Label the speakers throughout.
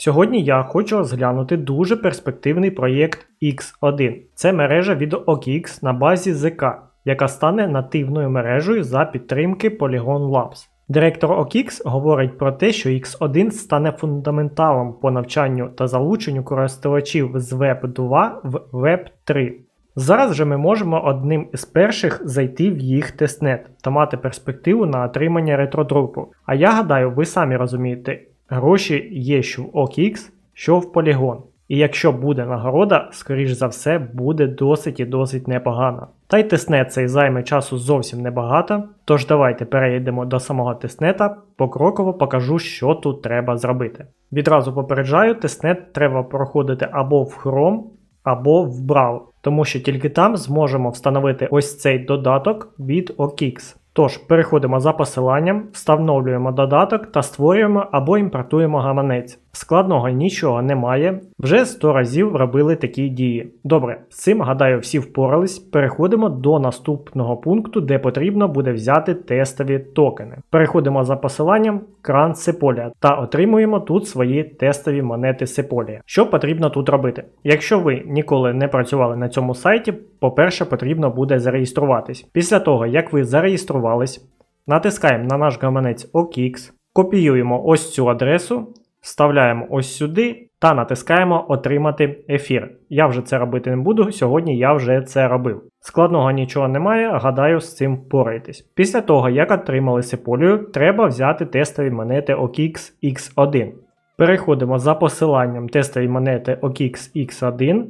Speaker 1: Сьогодні я хочу розглянути дуже перспективний проєкт X1. Це мережа від OKX на базі ZK, яка стане нативною мережею за підтримки Polygon Labs. Директор OKX говорить про те, що X1 стане фундаменталом по навчанню та залученню користувачів з Web 2 в Web 3. Зараз же ми можемо одним із перших зайти в їх тестнет та мати перспективу на отримання ретродропу. А я гадаю, ви самі розумієте, гроші є що в OKX, що в Polygon. І якщо буде нагорода, скоріш за все, буде досить і досить непогано. Та й тестнет цей займе часу зовсім небагато, тож давайте перейдемо до самого тестнета, покроково покажу, що тут треба зробити. Відразу попереджаю, тестнет треба проходити або в Chrome, або в Browser, тому що тільки там зможемо встановити ось цей додаток від OKX. Тож, переходимо за посиланням, встановлюємо додаток та створюємо або імпортуємо гаманець. Складного нічого немає, вже 100 разів робили такі дії. Добре, з цим, гадаю, всі впорались. Переходимо до наступного пункту, де потрібно буде взяти тестові токени. Переходимо за посиланням кран Sepolia та отримуємо тут свої тестові монети Sepolia. Що потрібно тут робити? Якщо ви ніколи не працювали на цьому сайті, по-перше, потрібно буде зареєструватись. Після того, як ви зареєструвались, натискаємо на наш гаманець OKX, копіюємо ось цю адресу, вставляємо ось сюди та натискаємо Отримати ефір. Я вже це робити не буду, сьогодні я вже це робив. Складного нічого немає, гадаю, з цим пораєтесь. Після того, як отримали Сеполію, треба взяти тестові монети OKX X1. Переходимо за посиланням тестові монети OKX X1.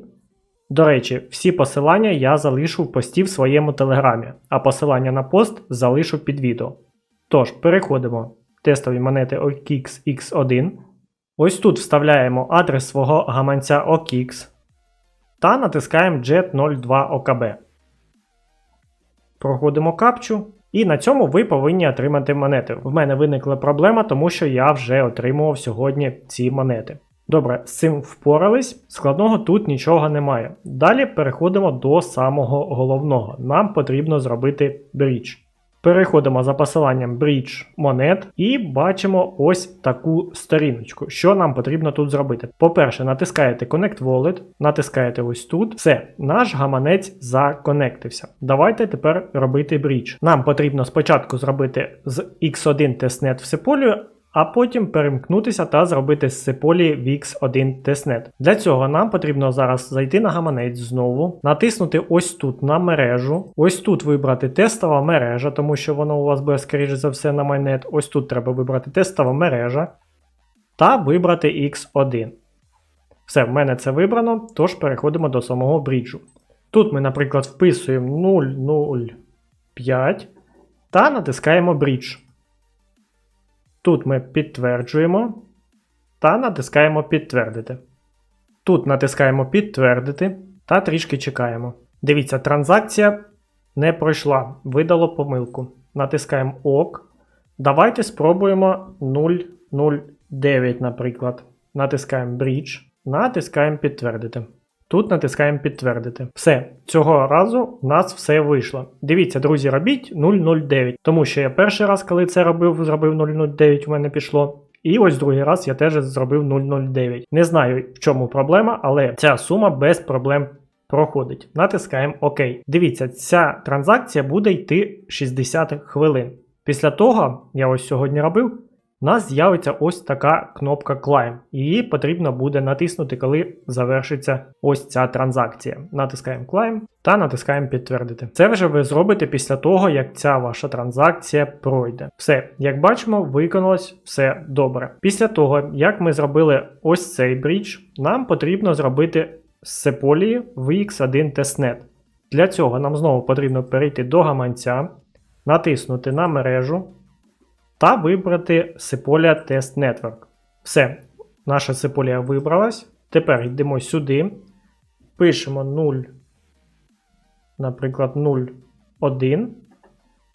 Speaker 1: До речі, всі посилання я залишу в пості в своєму телеграмі, а посилання на пост залишу під відео. Тож, переходимо тестові монети OKX X1. Ось тут вставляємо адрес свого гаманця OKX та натискаємо JET02OKB. Проходимо капчу. І на цьому ви повинні отримати монети. В мене виникла проблема, тому що я вже отримував сьогодні ці монети. Добре, з цим впорались, складного тут нічого немає. Далі переходимо до самого головного. Нам потрібно зробити брідж. Переходимо за посиланням Bridge монет і бачимо ось таку сторіночку. Що нам потрібно тут зробити? По-перше, натискаєте Connect Wallet, натискаєте ось тут. Все, наш гаманець законектився. Давайте тепер робити Bridge. Нам потрібно спочатку зробити з X1 тестнет в Sepolio, а потім перемкнутися та зробити з Sepoly в X1 тестнет. Для цього нам потрібно зараз зайти на гаманець знову, натиснути ось тут на мережу, ось тут вибрати тестова мережа, тому що воно у вас буде, скоріше за все, на майнет. Ось тут треба вибрати тестова мережа та вибрати X1. Все, в мене це вибрано, тож переходимо до самого бріджу. Тут ми, наприклад, вписуємо 005 та натискаємо брідж. Тут ми підтверджуємо та натискаємо підтвердити. Тут натискаємо підтвердити та трішки чекаємо. Дивіться, транзакція не пройшла, видало помилку. Натискаємо ОК. Давайте спробуємо 009, наприклад. Натискаємо Bridge, натискаємо підтвердити. Тут натискаємо підтвердити. Все, цього разу в нас все вийшло. Дивіться, друзі, робіть 009, тому що я перший раз, коли це робив, зробив 009, у мене пішло. І ось другий раз я теж зробив 009. Не знаю, в чому проблема, але ця сума без проблем проходить. Натискаємо ОК. Дивіться, ця транзакція буде йти 60 хвилин. Після того, я ось сьогодні робив, у нас з'явиться ось така кнопка Climb. Її потрібно буде натиснути, коли завершиться ось ця транзакція. Натискаємо Climb та натискаємо підтвердити. Це вже ви зробите після того, як ця ваша транзакція пройде. Все, як бачимо, виконалось все добре. Після того, як ми зробили ось цей брідж, нам потрібно зробити з Сеполії в X1 тестнет. Для цього нам знову потрібно перейти до гаманця, натиснути на мережу та вибрати Sepolia Test Network. Все, наша Sepolia вибралась. Тепер йдемо сюди, пишемо 0, наприклад, 0,1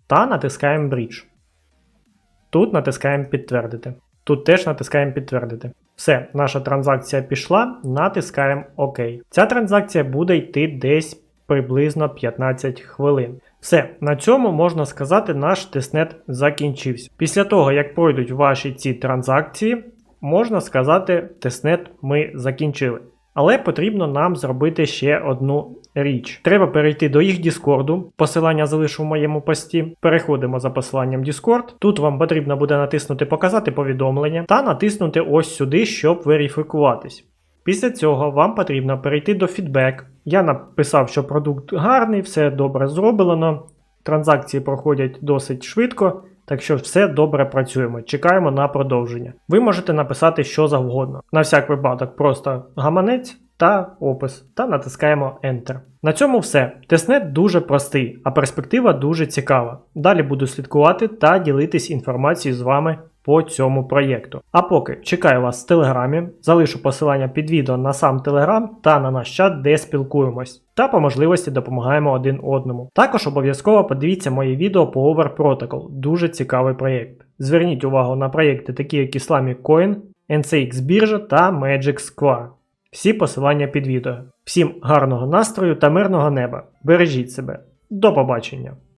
Speaker 1: та натискаємо Bridge. Тут натискаємо підтвердити. Тут теж натискаємо підтвердити. Все, наша транзакція пішла, натискаємо ОК. Ця транзакція буде йти десь приблизно 15 хвилин. Все, на цьому можна сказати, наш тестнет закінчився. Після того, як пройдуть ваші ці транзакції, можна сказати, тестнет ми закінчили. Але потрібно нам зробити ще одну річ. Треба перейти до їх Діскорду. Посилання залишу в моєму пості. Переходимо за посиланням Discord. Тут вам потрібно буде натиснути Показати повідомлення та натиснути ось сюди, щоб верифікуватись. Після цього вам потрібно перейти до фідбек. Я написав, що продукт гарний, все добре зроблено. Транзакції проходять досить швидко, так що все добре працюємо. Чекаємо на продовження. Ви можете написати що завгодно. На всяк випадок, просто гаманець та опис, та натискаємо Enter. На цьому все. Тестнет дуже простий, а перспектива дуже цікава. Далі буду слідкувати та ділитись інформацією з вами по цьому проєкту. А поки чекаю вас в телеграмі, залишу посилання під відео на сам телеграм та на наш чат, де спілкуємось, та по можливості допомагаємо один одному. Також обов'язково подивіться моє відео по Over Protocol, дуже цікавий проєкт. Зверніть увагу на проєкти, такі як Islamic Coin, NCX біржа та Magic Square. Всі посилання під відео. Всім гарного настрою та мирного неба. Бережіть себе. До побачення!